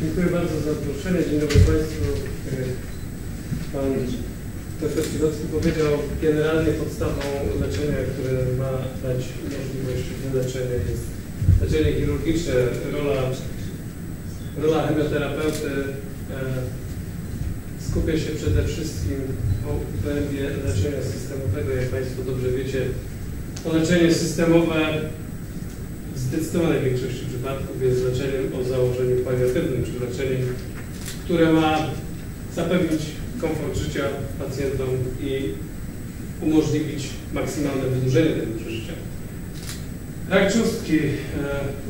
Dziękuję bardzo za zaproszenie. Dzień dobry Państwu. Pan profesor Kwiatkowski powiedział, generalnie podstawą leczenia, które ma dać możliwość wyleczenia jest leczenie chirurgiczne. Rola, rola chemioterapeuty e, skupia się przede wszystkim o obrębie leczenia systemowego. Jak Państwo dobrze wiecie, to leczenie systemowe w zdecydowanej większości przypadków jest leczeniem o założeniu paliatywnym, czyli leczeniem, które ma zapewnić komfort życia pacjentom i umożliwić maksymalne wydłużenie tego przeżycia. Rak czustki.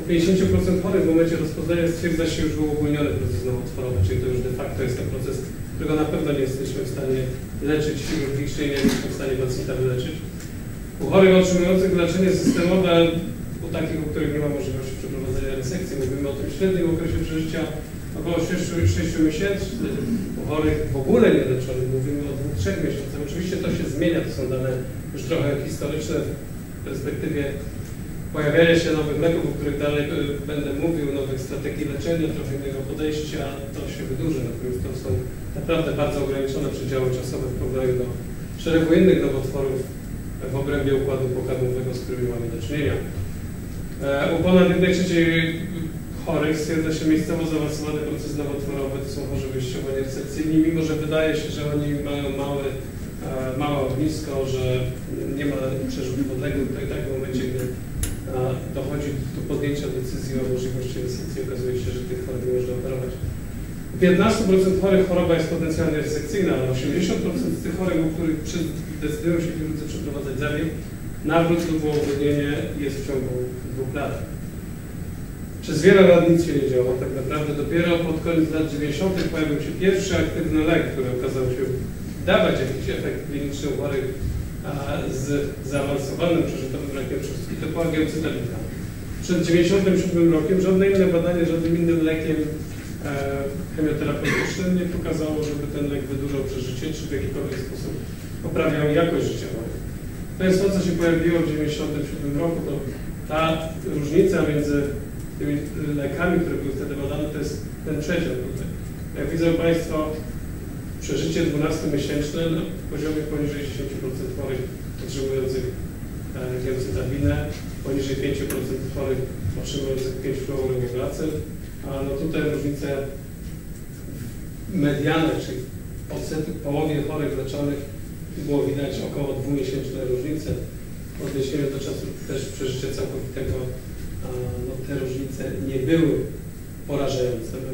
U 50% chorych w momencie rozpoznania stwierdza się już uogólniony proces nowotworowy, czyli to już de facto jest ten proces, którego na pewno nie jesteśmy w stanie leczyć chirurgicznie nie jesteśmy w stanie pacjenta wyleczyć. U chorych otrzymujących leczenie systemowe, u takich, u których nie ma możliwości przeprowadzenia resekcji, mówimy o tym średnim okresie przeżycia około 6, 6 miesięcy. U chorych w ogóle nieleczonych mówimy o 2-3 miesiącach. Oczywiście to się zmienia, to są dane już trochę historyczne w perspektywie pojawiania się nowych leków, o których dalej y, będę mówił, nowych strategii leczenia, trochę innego podejścia, to się wydłuży. Natomiast to są naprawdę bardzo ograniczone przedziały czasowe w porównaniu do szeregu innych nowotworów w obrębie układu pokarmowego, z którymi mamy do czynienia. E, U ponad 1 trzeciej chorych stwierdza się miejscowo zaawansowany proces nowotworowy, to są chorzy wyjściowo nieresekcyjni, mimo że wydaje się, że oni mają mały, e, małe ognisko, że nie ma przerzutu wodnego, to i tak w momencie, gdy e, dochodzi do podjęcia decyzji o możliwości resekcji, okazuje się, że tych chorych nie można operować. U 15% chorych choroba jest potencjalnie resekcyjna, ale 80% z tych chorych, u których decydują się chirurdzy przeprowadzać zabieg, nawrót lub uogólnienie jest w ciągu dwóch lat. Przez wiele lat nic się nie działo. Tak naprawdę dopiero pod koniec lat 90. pojawił się pierwszy aktywny lek, który okazał się dawać jakiś efekt kliniczny u chorych z zaawansowanym przerzutowym rakiem trzustki. To była geocytelina. Przed 97 rokiem żadne inne badanie, żadnym innym lekiem e, chemioterapeutycznym nie pokazało, żeby ten lek wydłużał przeżycie, czy w jakikolwiek sposób poprawiał jakość życia. To jest to, co się pojawiło w 97 roku. To ta różnica między tymi lekami, które były wtedy badane, to jest ten przedział tutaj. Jak widzą Państwo, przeżycie 12-miesięczne na poziomie poniżej 10% chorych otrzymujących e, gemcytabinę, poniżej 5% chorych otrzymujących 5-fluororegulacyl, a no tutaj różnice mediane, czyli odsetek połowie chorych leczonych było widać około dwumiesięczne różnice. W odniesieniu do czasu też przeżycia całkowitego no, te różnice nie były porażające. My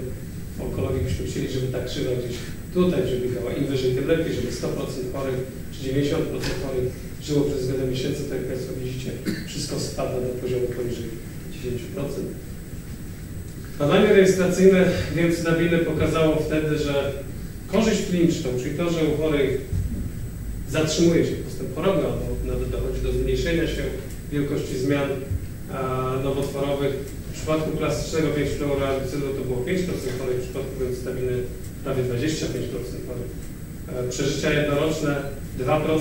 w onkologii byśmy chcieli, żeby ta krzywa gdzieś tutaj przebiegała. Im wyżej, tym lepiej, żeby 100% chorych czy 90% chorych żyło przez wiele miesięcy, tak jak Państwo widzicie, wszystko spada do poziomu poniżej 10%. Badanie rejestracyjne gemcydabiny pokazało wtedy, że korzyść kliniczną, czyli to, że u chorych zatrzymuje się postęp choroby, albo nawet dochodzi do zmniejszenia się wielkości zmian nowotworowych. W przypadku klasycznego 5-fluoroalcylu to było 5% chorych, w przypadku gemcitabiny prawie 25% chorych. E, Przeżycia jednoroczne 2%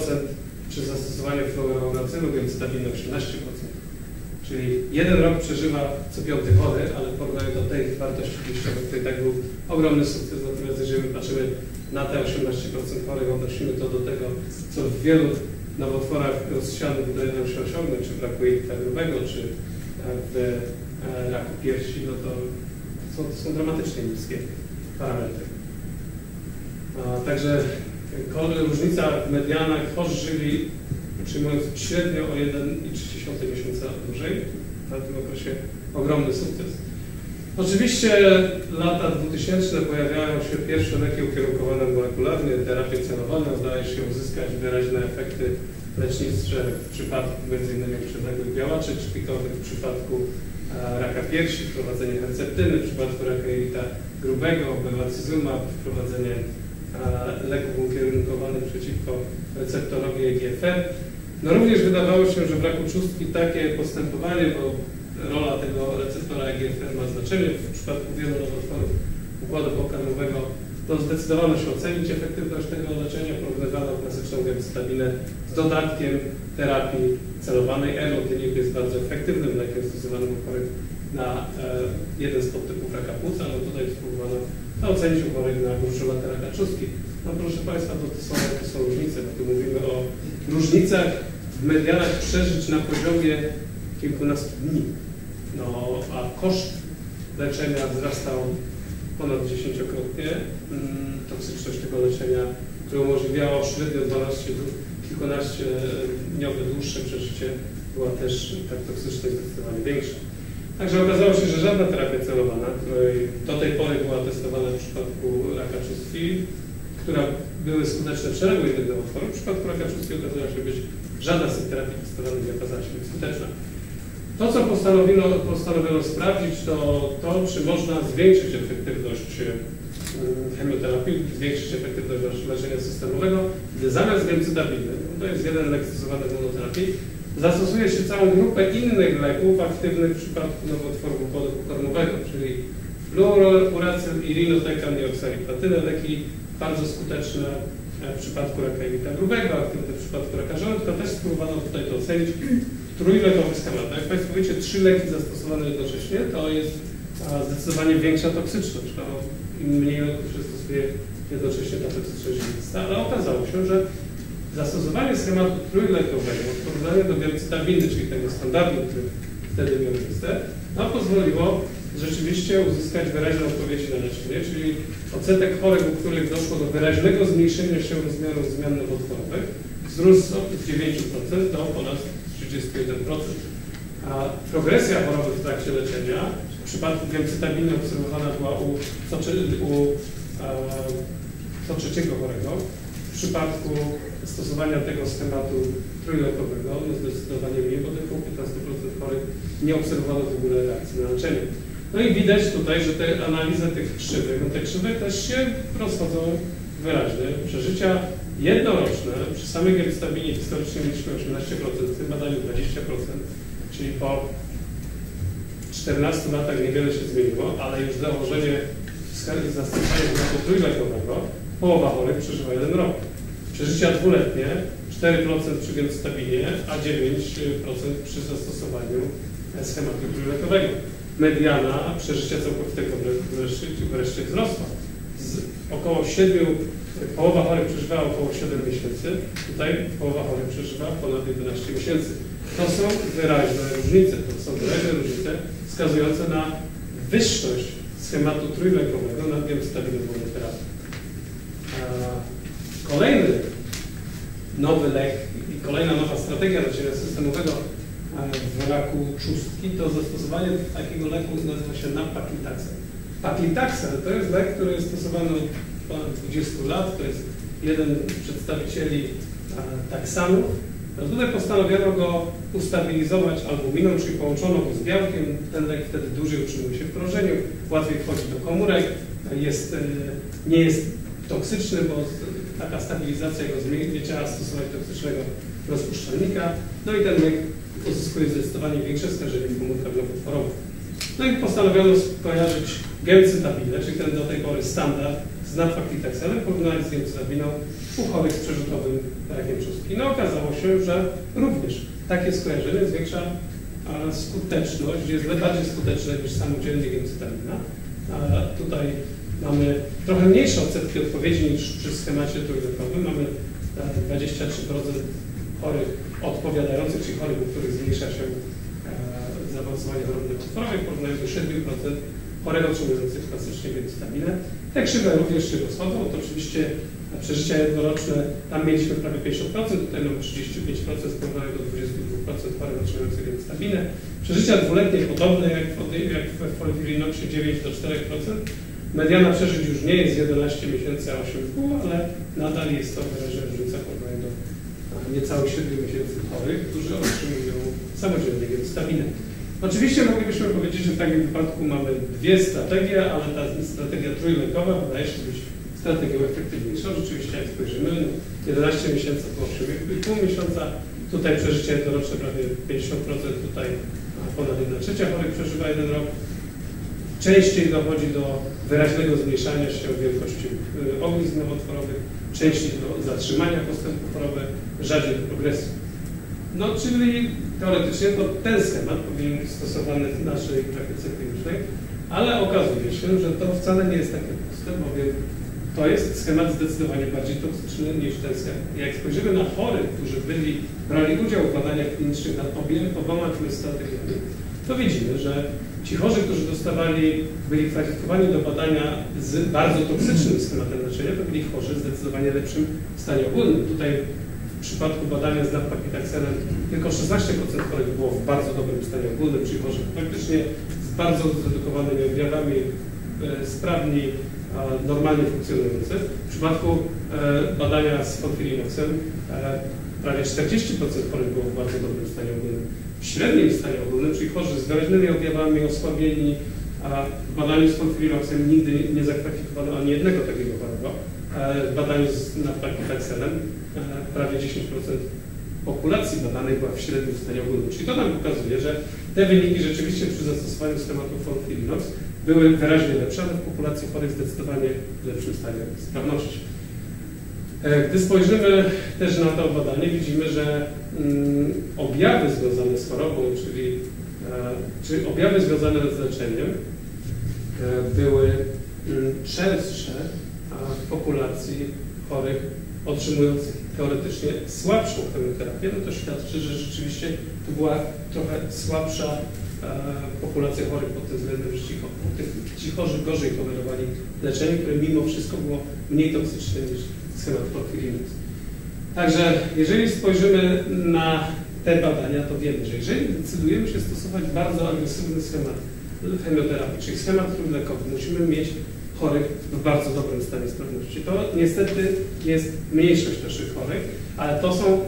przy zastosowaniu fluoroalcylu, gemcitabiny 18%. Czyli jeden rok przeżywa co piąty chory, ale w porównaniu do tej wartości to i tak był ogromny sukces. Natomiast jeżeli patrzymy na te 18% chorych, odnosimy to do tego, co w wielu nowotworach rozsianych udaje nam się osiągnąć, czy w raku jelita grubego, czy e, w e, raku piersi, no to są, to są dramatycznie niskie parametry. A, Także różnica mediana chorzy żyli przyjmując średnio o 1,3 miesiąca dłużej. W tym okresie ogromny sukces. Oczywiście lata 2000 pojawiają się pierwsze leki ukierunkowane molekularnie, terapie celowane, udaje się uzyskać wyraźne efekty lecznicze w przypadku m.in. przewlekłych białaczy szpikowych, w przypadku e, raka piersi, wprowadzenie herceptyny, w przypadku raka jelita grubego, bevacizumab, wprowadzenie e, leków ukierunkowanych przeciwko receptorowi EGFR. No również wydawało się, że w raku czustki takie postępowanie, bo rola tego receptora EGFR ma znaczenie w przypadku wielu nowotworów układu pokarmowego, to zdecydowano się ocenić efektywność tego leczenia, porównywano klasyczną gemcitabinę z dodatkiem terapii celowanej. Elotinib jest bardzo efektywnym lekiem stosowanym u chorych na e, jeden z podtypów raka płuca, no tutaj spróbowano ocenić u chorych na gruczołatę raka trzustki. No proszę Państwa, to, to, są, to są różnice, bo tu mówimy o różnicach w medianach przeżyć na poziomie kilkunastu dni. No, a koszt leczenia wzrastał ponad dziesięciokrotnie. Mm, toksyczność tego leczenia, które umożliwiało średnio 12, kilkunaście dniowe dłuższe przeżycie, była też tak toksyczność zdecydowanie większa. Także okazało się, że żadna terapia celowana, której do tej pory była testowana w przypadku raka czustki, która były skuteczne w szeregu innych nowotworów, w przypadku raka czustki okazała się być, żadna z tych terapii testowanych nie okazała się być skuteczna. To, co postanowiono, postanowiono sprawdzić, to to, czy można zwiększyć efektywność mm, chemioterapii, zwiększyć efektywność leczenia systemowego, gdy zamiast gemcitabiny, to jest jeden lek stosowany w monoterapii, zastosuje się całą grupę innych leków aktywnych w przypadku nowotworu układu pokarmowego, czyli fluorouracyl i rinotekan i oksaliplatyny, leki bardzo skuteczne w przypadku raka jelita grubego, aktywne w przypadku raka żołądka. Też spróbowano tutaj to ocenić. Trójlekowy schemat. Jak Państwo wiecie, trzy leki zastosowane jednocześnie to jest zdecydowanie większa toksyczność. No, Im mniej leków się stosuje jednocześnie ta toksyczność jest. Ale okazało się, że Zastosowanie schematu trójlekowego w porównaniu do gemcitabiny, czyli tego standardu, który wtedy miał miejsce, no, pozwoliło rzeczywiście uzyskać wyraźne odpowiedzi na leczenie, czyli odsetek chorych, u których doszło do wyraźnego zmniejszenia się rozmiarów zmian nowotworowych, wzrósł od 9% do ponad 31%. A progresja choroby w trakcie leczenia w przypadku gemcytabiny obserwowana była u co, u, trzeciego chorego, w przypadku stosowania tego schematu trójlekowego, no zdecydowanie mniej, bo tylko 15% chorych nie obserwowano w ogóle reakcji na leczenie. No i widać tutaj, że te analizy tych krzywych, no te krzywe też się rozchodzą wyraźnie. Przeżycia jednoroczne przy samej gemstabinie historycznie mieliśmy 18%, w tym badaniu 20%, czyli po 14 latach niewiele się zmieniło, ale już założenie zastosowania schematu trójlekowego połowa chorych przeżywa jeden rok. Przeżycia dwuletnie 4% przy gemstabinie, a 9% przy zastosowaniu schematu trójlekowego. Mediana przeżycia całkowitego wreszcie, wreszcie wzrosła. Z około 7, połowa chorych przeżywała około 7 miesięcy, tutaj połowa chorych przeżywa ponad 11 miesięcy. To są wyraźne różnice, to są wyraźne różnice wskazujące na wyższość schematu trójlekowego nad gemstabiną monoterapią. Kolejny nowy lek i kolejna nowa strategia leczenia systemowego w raku trzustki to zastosowanie takiego leku nazywa się napakitaxel. Pakitaxel to jest lek, który jest stosowany od ponad 20 lat, to jest jeden z przedstawicieli taksanów. Tutaj postanowiono go ustabilizować albuminą, czyli połączono go z białkiem. Ten lek wtedy dłużej utrzymuje się w krążeniu, łatwiej wchodzi do komórek, jest, e, nie jest toksyczny, bo taka stabilizacja go nie trzeba stosować toksycznego rozpuszczalnika. No i ten lek uzyskuje zdecydowanie większe skażenie w komórkach. No i postanowiono skojarzyć gemcytabinę, czyli ten do tej pory standard z nafaclitaxelem, porównać z gemcytabiną u chorych z przerzutowym rakiem trzustki. No okazało się, że również takie skojarzenie zwiększa skuteczność, jest bardziej skuteczne niż samodzielnie gemcytabina. A tutaj mamy trochę mniejsze odsetki odpowiedzi niż przy schemacie trójlekowym. Mamy 23% chorych odpowiadających, czyli chorych, u których zmniejsza się e, zaawansowanie choroby nowotworowej, w porównaniu do 7% chorych otrzymujących klasycznie gencytaminę. Te krzywe również się rozchodzą. To oczywiście przeżycia jednoroczne, tam mieliśmy prawie 50%, tutaj mamy 35% w porównaniu do 22% chorych otrzymujących gencytaminę. Przeżycia dwuletnie podobne jak w, jak w Folwirinoxie 9 do 4%. Mediana przeżyć już nie jest 11 miesięcy, a 8,5, ale nadal jest to wyraźna różnica w porównaniu do niecałych 7 miesięcy chorych, którzy otrzymują samodzielnie stabilne. Oczywiście moglibyśmy powiedzieć, że w takim wypadku mamy dwie strategie, ale ta strategia trójlekowa wydaje się być strategią efektywniejszą. Rzeczywiście, jak spojrzymy, 11 no, miesięcy po 8,5 miesiąca, tutaj przeżycie jednoroczne prawie 50%, tutaj ponad 1 trzecia chorych przeżywa jeden rok. Częściej dochodzi do wyraźnego zmniejszania się wielkości y, ognisk nowotworowych, częściej do zatrzymania postępu choroby, rzadziej do progresji. No, czyli teoretycznie to ten schemat powinien być stosowany w naszej praktyce klinicznej, ale okazuje się, że to wcale nie jest takie proste, bowiem to jest schemat zdecydowanie bardziej toksyczny niż ten schemat. Jak spojrzymy na chorych, którzy byli, brali udział w badaniach klinicznych nad oboma tymi strategiami, to widzimy, że ci chorzy, którzy dostawali, byli kwalifikowani do badania z bardzo toksycznym schematem leczenia, to byli chorzy w zdecydowanie lepszym stanie ogólnym. Tutaj w przypadku badania z napakitaxelem tylko 16% chorych było w bardzo dobrym stanie ogólnym, czyli chorzy praktycznie z bardzo zredukowanymi objawami, e, sprawni, normalnie funkcjonujący. W przypadku e, badania z fonfirinoxem e, prawie 40% chorych było w bardzo dobrym stanie ogólnym. W średnim stanie ogólnym, czyli chorzy z wyraźnymi objawami, osłabieni, a w badaniu z fonfirinoxem nigdy nie zakwalifikowano ani jednego takiego chorego. W badaniu z napakitaxelem prawie 10% populacji badanej była w średnim stanie ogólnym. Czyli to nam pokazuje, że te wyniki rzeczywiście przy zastosowaniu schematu fonfirinox były wyraźnie lepsze, ale w populacji chorych zdecydowanie w lepszym stanie sprawności. E, gdy spojrzymy też na to badanie, widzimy, że mm, objawy związane z chorobą, czyli, e, czyli objawy związane z leczeniem e, były mm, częstsze w populacji chorych otrzymujących teoretycznie słabszą chemioterapię, no to świadczy, że rzeczywiście to była trochę słabsza populacja chorych pod tym względem, że ci, ci chorzy gorzej tolerowali leczenie, które mimo wszystko było mniej toksyczne niż schemat porfirinus. Także jeżeli spojrzymy na te badania, to wiemy, że jeżeli decydujemy się stosować bardzo agresywny schemat chemioterapii, czyli schemat lekowy, musimy mieć chorych w bardzo dobrym stanie sprawności. To niestety jest mniejszość naszych chorych, ale to są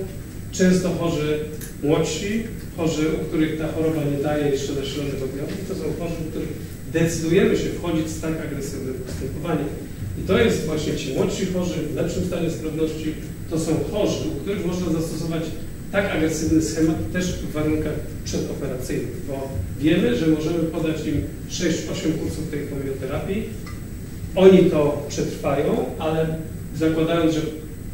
często chorzy młodsi, chorzy, u których ta choroba nie daje jeszcze nasilonych objawów, to są chorzy, u których decydujemy się wchodzić z tak agresywnym postępowaniem. I to jest właśnie ci młodsi chorzy, w lepszym stanie sprawności, to są chorzy, u których można zastosować tak agresywny schemat też w warunkach przedoperacyjnych, bo wiemy, że możemy podać im 6-8 kursów tej chemioterapii, oni to przetrwają, ale zakładając, że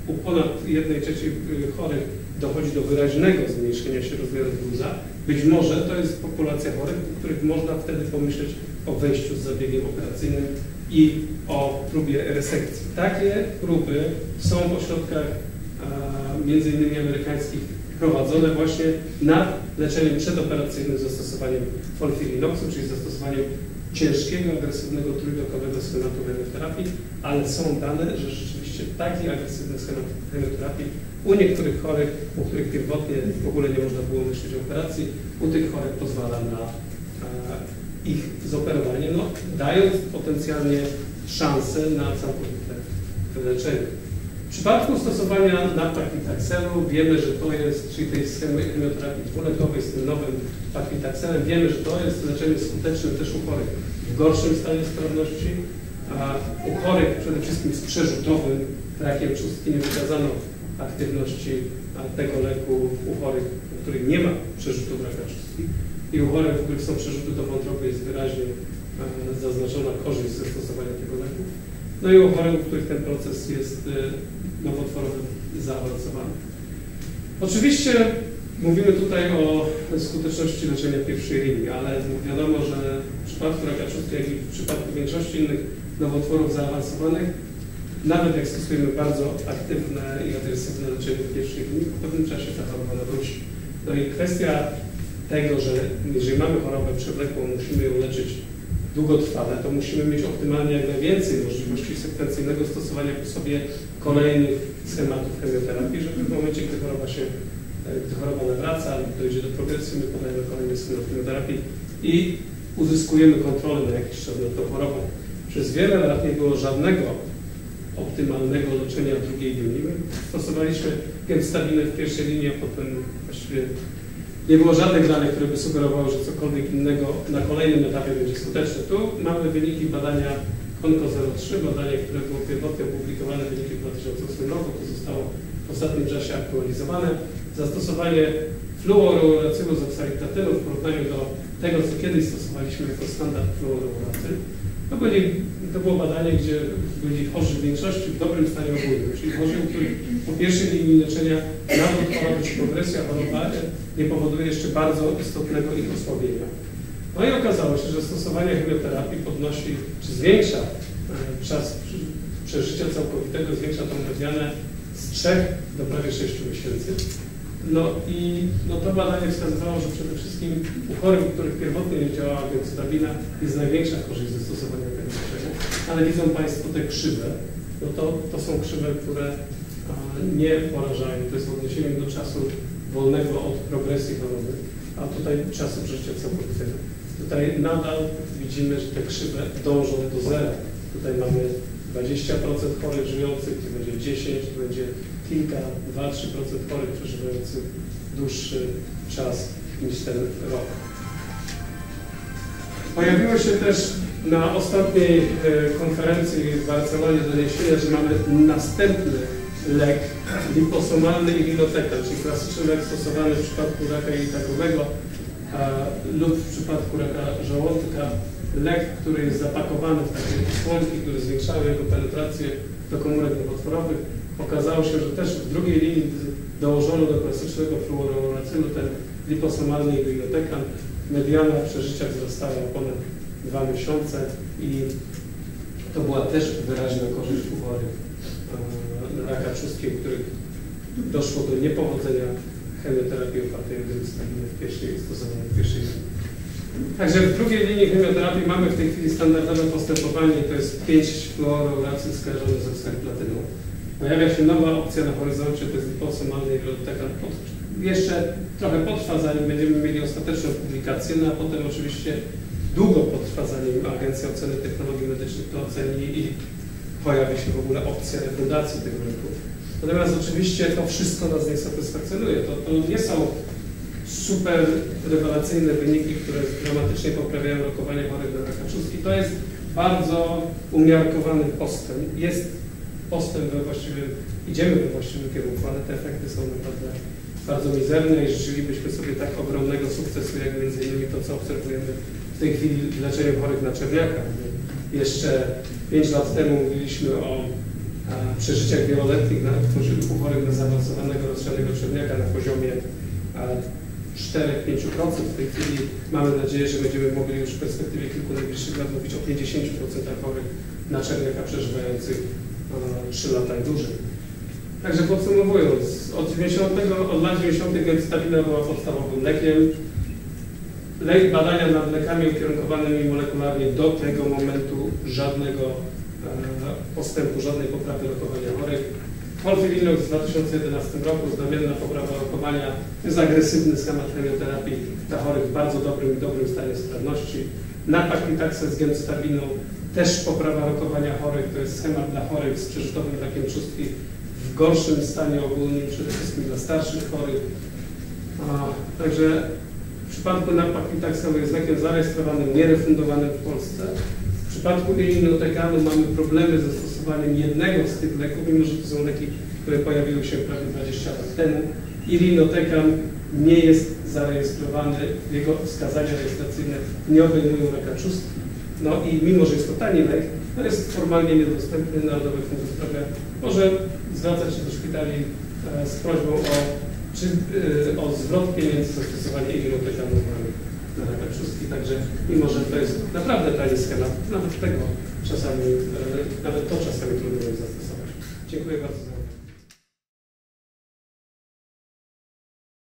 u ponad jednej trzeciej chorych dochodzi do wyraźnego zmniejszenia się rozmiarów guza, być może to jest populacja chorych, u których można wtedy pomyśleć o wejściu z zabiegiem operacyjnym i o próbie resekcji. Takie próby są w ośrodkach między innymi amerykańskich prowadzone właśnie nad leczeniem przedoperacyjnym zastosowaniem folfirinoxu, czyli zastosowaniem ciężkiego, agresywnego, trójblokowego schematu chemioterapii, ale są dane, że rzeczywiście taki agresywny schemat chemioterapii u niektórych chorych, u których pierwotnie w ogóle nie można było myśleć o operacji, u tych chorych pozwala na e, ich zoperowanie, no, dając potencjalnie szansę na całkowite wyleczenie. W przypadku stosowania napakitaxelu wiemy, że to jest, czyli tej schemy chemioterapii dwulekowej z tym nowym pakitaxelem, wiemy, że to jest leczenie skuteczne też u chorych w gorszym stanie sprawności, a u chorych przede wszystkim z przerzutowym rakiem trzustki nie wykazano aktywności tego leku u chorych, u których nie ma przerzutów raka trzustki i u chorych, u których są przerzuty do wątroby jest wyraźnie e, zaznaczona korzyść ze stosowania tego leku. No i u chorych, u których ten proces jest e, nowotworowy zaawansowany. Oczywiście mówimy tutaj o skuteczności leczenia pierwszej linii, ale wiadomo, że w przypadku raka trzustki, jak i w przypadku większości innych nowotworów zaawansowanych, nawet jak stosujemy bardzo aktywne i agresywne leczenie w pierwszej linii, po pewnym czasie ta choroba nawróci. No i kwestia tego, że jeżeli mamy chorobę przewlekłą, musimy ją leczyć długotrwale, to musimy mieć optymalnie jak najwięcej możliwości sekwencyjnego stosowania po sobie kolejnych schematów chemioterapii, żeby w momencie, gdy choroba się, gdy choroba nawraca lub dojdzie do progresji, my podajemy kolejny schemat chemioterapii i uzyskujemy kontrolę na jakiś czas nad tą chorobą. Przez wiele lat nie było żadnego optymalnego leczenia drugiej linii. My stosowaliśmy gemstabilę w pierwszej linii, a potem właściwie nie było żadnych danych, które by sugerowały, że cokolwiek innego na kolejnym etapie będzie skuteczne. Tu mamy wyniki badania ONCO 03, badanie, które było pierwotnie opublikowane, wyniki w 2008 roku, to zostało w ostatnim czasie aktualizowane. Zastosowanie fluorouracylu z oksalitatynu w porównaniu do tego, co kiedyś stosowaliśmy jako standard fluorouracyl, to, byli, to było badanie, gdzie byli chorzy w większości w dobrym stanie ogólnym, czyli chorzy, u których po pierwszej linii leczenia nawet choroby czy progresja choroba nie powoduje jeszcze bardzo istotnego ich osłabienia. No i okazało się, że stosowanie chemioterapii podnosi, czy zwiększa e, czas przeżycia całkowitego, zwiększa tą medianę z 3 do prawie 6 miesięcy. No i no to badanie wskazywało, że przede wszystkim u chorych, u których pierwotnie nie działała gemcitabina, jest największa korzyść ze stosowania tego leczenia. Ale widzą Państwo te krzywe, no to, to są krzywe, które nie porażają. To jest w odniesieniu do czasu wolnego od progresji choroby, a tutaj czasu przeżycia całkowitego. Tutaj nadal widzimy, że te krzywe dążą do zera. Tutaj mamy 20% chorych żyjących, tu będzie 10, tu będzie kilka, 2-3% chorych przeżywających dłuższy czas niż ten rok. Pojawiło się też na ostatniej e, konferencji w Barcelonie doniesienia, że mamy następny lek liposomalny i linotekan, czyli klasyczny lek stosowany w przypadku raka jelitowego lub w przypadku raka żołądka. Lek, który jest zapakowany w takie słomki, które zwiększają jego penetrację do komórek nowotworowych. Okazało się, że też w drugiej linii dołożono do klasycznego fluorouracylu ten liposomalny i linotekan. Mediana przeżycia wzrastała o ponad dwa miesiące i to była też wyraźna korzyść u chorych e, na raka trzustki, u których doszło do niepowodzenia chemioterapii opartej o gemcitabinę w pierwszej stosowanej w pierwszej linii. Także w drugiej linii chemioterapii mamy w tej chwili standardowe postępowanie, to jest 5 fluorouracyl skażony z oksyplatyną. Pojawia się nowa opcja na horyzoncie, to jest liposomalny ilotekan. Jeszcze trochę potrwa, zanim będziemy mieli ostateczną publikację, no a potem oczywiście długo potrwa, zanim Agencja Oceny Technologii Medycznych to oceni i pojawi się w ogóle opcja refundacji tego rynku. Natomiast oczywiście to wszystko nas nie satysfakcjonuje. To, to nie są super rewelacyjne wyniki, które dramatycznie poprawiają rokowanie chorych na raka trzustki. To jest bardzo umiarkowany postęp. Jest postęp we właściwym, idziemy we właściwym kierunku, ale te efekty są naprawdę bardzo mizerne i życzylibyśmy sobie tak ogromnego sukcesu, jak między innymi to, co obserwujemy w tej chwili w leczeniu chorych na czerwiaka. Jeszcze 5 lat temu mówiliśmy o przeżyciach wieloletnich na, u chorych na zaawansowanego rozsianego czerwiaka na poziomie a, 4-5%. W tej chwili mamy nadzieję, że będziemy mogli już w perspektywie kilku najbliższych lat mówić o 50% chorych na czerwiaka przeżywających 3 lata i dłużej. Także podsumowując, od, 90, od lat 90. gemcitabina była podstawowym lekiem. Lek badania nad lekami ukierunkowanymi molekularnie do tego momentu żadnego e, postępu, żadnej poprawy rokowania chorych. Polfilinox w 2011 roku, znamienna poprawa rokowania, jest agresywny schemat chemioterapii dla chorych w bardzo dobrym i dobrym stanie sprawności. Napakitaxa z gemcitabiną, też poprawa rokowania chorych, to jest schemat dla chorych z przerzutowym rakiem trzustki w gorszym stanie ogólnym, przede wszystkim dla starszych chorych. A, także w przypadku napakitaxelu jest lekiem zarejestrowanym, nierefundowanym w Polsce. W przypadku ilinotekanu mamy problemy ze stosowaniem jednego z tych leków, mimo że to są leki, które pojawiły się prawie 20 lat temu. Ilinotekan nie jest zarejestrowany, jego wskazania rejestracyjne nie obejmują leka trzustki. No i mimo, że jest to tani lek, to jest formalnie niedostępny. Narodowy Fundusz Zdrowia może zwracać się do szpitali e, z prośbą o, czy, e, o zwrot pieniędzy za stosowanie ilinotekanu na trzustki. Także mimo, że to jest naprawdę tani schemat, nawet tego czasami, e, nawet to czasami trudno jest zastosować. Dziękuję bardzo.